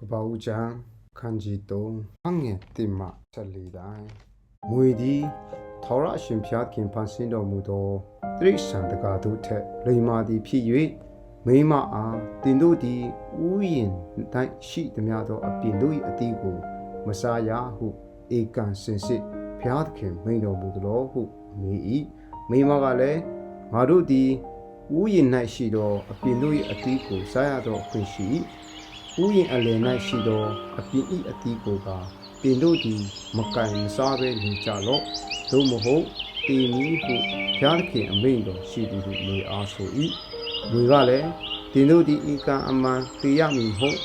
ကပ္ပဦးချံခန်းကြီး3အငယ်တင်မဆက်လီတိုင်းမွေသည်ထောရအရှင်ဖျားခင်ဖန်ဆင်းတော်မူသောတိရစ္ဆာန်တကာတို့ထက်လိမ္မာသည်ဖြစ်၍မိမအားတင်တို့သည်ဥယျင်တိုင်းရှိသည်များသောအပြင်တို့၏အတီးကို မစားရဟုဧကန်စင်စစ်ဖျားခင်မိန်တော်မူသလိုဟုမေ၏မိမကလည်းငါတို့သည်ဥယျင်၌ရှိသောအပြင်တို့၏အတီးကိုစားရသောအခွင့်ရှိ၏ ဥယျင်အလယ်၌ရှိသောအပြင်၏အတီးကိုပါတင်တို့သည်မကင်မစားဘဲနေကြလော့သို့မဟုတ်တေမီဟုဖျားခင်အမိန်တော်ရှိသည်ဟုမေအားဆို၏လူကလည်းတင်တို့သည်ဤကံအမှန်တေရမည်မဟုတ်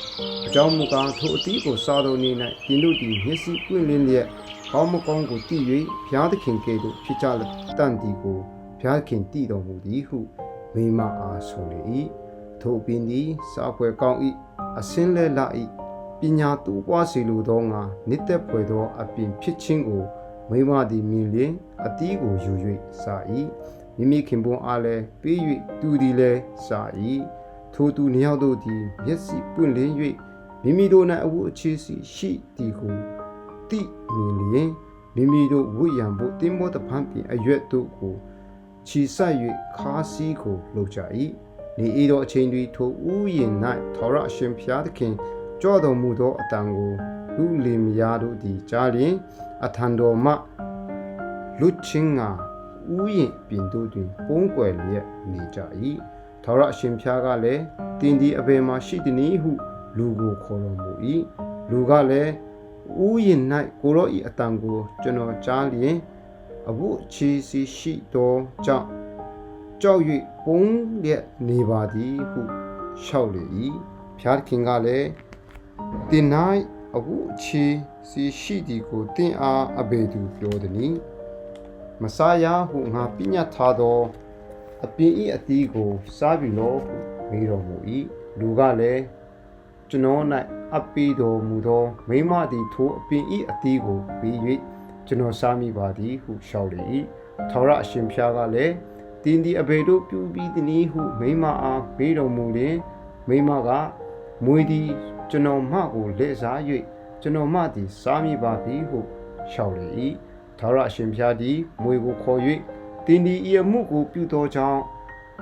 အကြောင်းမူကားထိုအတီးကိုစားတော်နေ၌တင်တို့သည်မျက်စိပွင့်လင်းလျက်ကောင်းမကောင်းကိုတည်၍ဘုရားသခင်ကဲ့သို့ဖြစ်ကြလက်တန်ဒီကိုဘုရားခင်တည်တော်မူသည်ဟုမိမအားဆိုလေ၏ ထိုပင်သည်စာပွဲကောင်း၏အစင်းလဲလာ၏ပညာတူပွားစီလိုသောငါနှစ်သက်ဖွယ်သောအပြင်ဖြစ်ခြင်းကိုမိမသည်မြင်လျင်အတီးကိုယူ၍စာ၏မိမိခင်ပွန်းအားလည်းပေး၍သူသည်လည်းစာ၏ထိုသူနှစ်ယောက်တို့သည်မျက်စိပွင့်လင်း၍မိမိတို့၌အဝတ်အခြေစီရှိသည်ကိုတိမြင်လျင်မိမိတို့ဝိယံဖို့တင်းမောတဖန်ပြင်အရွက်တို့ကိုခြီဆက်၍ခါးစည်းကိုလှုပ်ကြ၏ နေဤသောအချိန်တွင်ထိုဥယျင်၌ထောရအရှင်ဖျားသခင်ကြောတော်မူသောအတန်ကိုလူလင်မယားတို့သည်ကြားလျင်အထံတော်မှလွတ်ချင်းငါဥယျင်ပြင်တို့တွင်ပုံကွယ်လျက်နေကြ၏ထောရအရှင်ဖျားကလည်းတင်းဒီအဘယ်မှရှိသည်နည်းဟု လူကိုခေါ်တော်မူ၏လူကလည်းဥယျင်၌ကိုရောဤအတန်ကိုကျွန်တော်ကြားလျင်အဘုချီစီရှိသောကြောင့် ကြောက်၍ပုံလျက်နေပါသည်ဟုလျှောက်လေ၏ဖျားခင်ကလည်းတင်၌အဘုချီစီရှိသည်ကိုတင်အားအဘေသူပြောသည်။မဆာယဟုငါပြညတ်ထားသောအပင်ဤအသီးကိုစားပြီလောဟုမေးတော်မူ၏လူကလည်းကျွန်တော်၌အပီတော်မူသောမိမသည်ထိုအပင်ဤအသီးကိုပြီး၍ကျွန်တော်စားမိပါသည်ဟုလျှောက်လေ၏ထာဝရအရှင်ဖျားကလည်း တင်းဒီအဘေတို့ပြုပြီးသည်နည်းဟုမိမအားမေးတော်မူလျင်မိမကမွေသည်ကျွန်တော်မကိုလက်စား၍ကျွန်တော်မသည်စားမိပါပြီဟုလျှောက်လေ၏ထာဝရအရှင်ဖျားသည်မွေကိုခေါ်၍တင်းဒီဤအမှုကိုပြုသောကြောင့်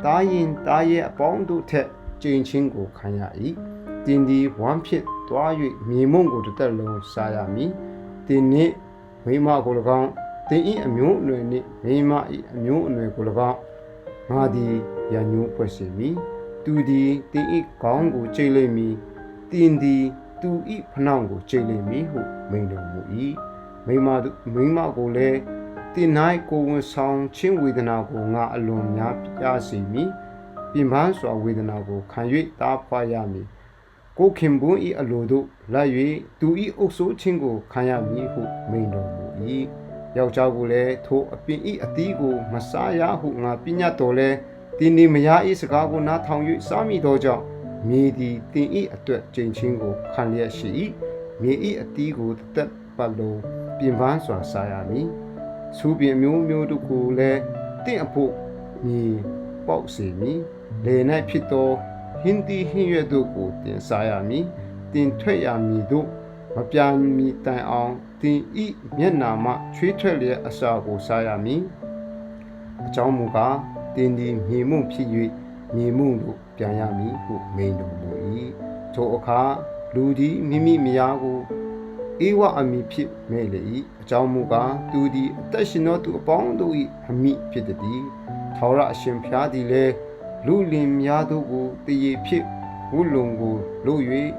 တားရင်တားရဲ့အပေါင်းတို့ထက်ကြင်ချင်းကိုခံရ၏တင်းဒီဝမ်းဖြစ်သွား၍မြေမုံကိုတစ်သက်လုံးစားရမည်တင်းနှင့်မိမကို၎င်း တင်းဤအမျိုးအနွယ်နှင့်မိမဤအမျိုးအနွယ်ကို၎င်းငါသည်ရညိုးဖွဲ့စေမည်သူသည်တင်းဤခေါင်းကိုကျိတ်လိမ့်မည်တင်းသည်သူဤဖနှောင်းကိုကျိတ်လိမ့်မည်ဟုမိန်တော်မူ၏မိမမိမကိုလည်းတင်၌ကိုဝန်ဆောင်ချင်းဝေဒနာကိုငါအလွန်များပြစေမည်ပြင်ပန်းစွာဝေဒနာကိုခံ၍တားဖွာရမည်ကိုခင်ပွန်းဤအလိုတို့လိုက်၍သူဤအုပ်ဆိုးခြင်းကိုခံရမည်ဟုမိန်တော်မူ၏ ယောက်ျားကိုလည်းထိုအပင်ဤအသီးကိုမစားရဟုငါပြညတ်တော်လဲတင်းဒီမယားဤစကားကိုနားထောင်၍စားမိသောကြောင့်မြေသည်တင်ဤအတွက်ကြင်ချင်းကိုခံလျက်ရှိ၏မြေဤအသီးကိုတက်ပတ်လုံးပြင်ပန်းစွာစားရမည်စူပင်မျိုးမျိုးတို့ကိုလည်းတင့်အဖို့မြေပေါက်စေမည်လေ၌ဖြစ်သောဟင်းတီဟင်းရွက်တို့ကိုတင်စားရမည်တင်ထွက်ရမည်တို့ မပြမီတိုင်အောင်တင်ဤမျက်နာမှချွေးထွက်လျက်အစာကိုစားရမည်အကြောင်းမူကားတင်ဒီမြေမှုဖြစ်၍မြေမှုတို့ပြန်ရမည်ဟုမိန်တော်မူ၏ထိုအခါလူသည်မိမိမယားကိုဧဝအမိဖြစ်မဲ့လေ၏အကြောင်းမူကားသူသည်အသက်ရှင်သောသူအပေါင်းတို့၏အမိဖြစ်သည်ထာဝရအရှင်ဖျားသည်လည်းလူလင်များတို့ကိုတည်ရဖြစ်ဝုလုံကိုလို့၍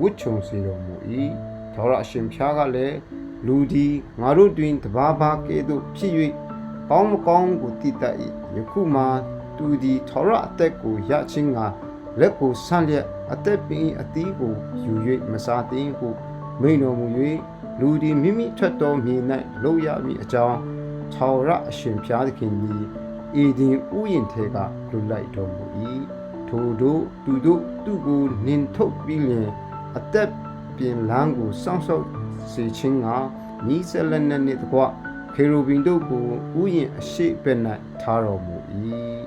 ဝှချုံစေတော်မူ၏ ထာဝရအရှင်ဖျားကလည်းလူသည်ငါတို့တွင်တဘာဘာကဲ့သို့ဖြစ်၍ကောင်းမကောင်းကိုတည်တတ်၏ယခုမှသူသည်ထာဝရအသက်ကိုရခြင်းငါလက်ကိုဆန့်လျက်အသက်ပင်အသီးကိုယူ၍မစားသင့်ဟုမိန်တော်မူ၍လူသည်မိမိထွက်တော်မြေ၌လုံရမည်အကြောင်းထာဝရအရှင်ဖျားသခင်သည်အေဒင်ဥယျင်ထဲကလွတ်လိုက်တော်မူ၏ထိုတို့သူတို့သူ့ကိုနင်ထုတ်ပြီးလျင်အသက် ပြင်လန်းကိုစောင့်ရှောက်စေခြင်းကမိစလနဲ့နှင့်တကွခေရူဘင်တို့ကိုဥယျင်အရှိဘက်၌ထားတော်မူ၏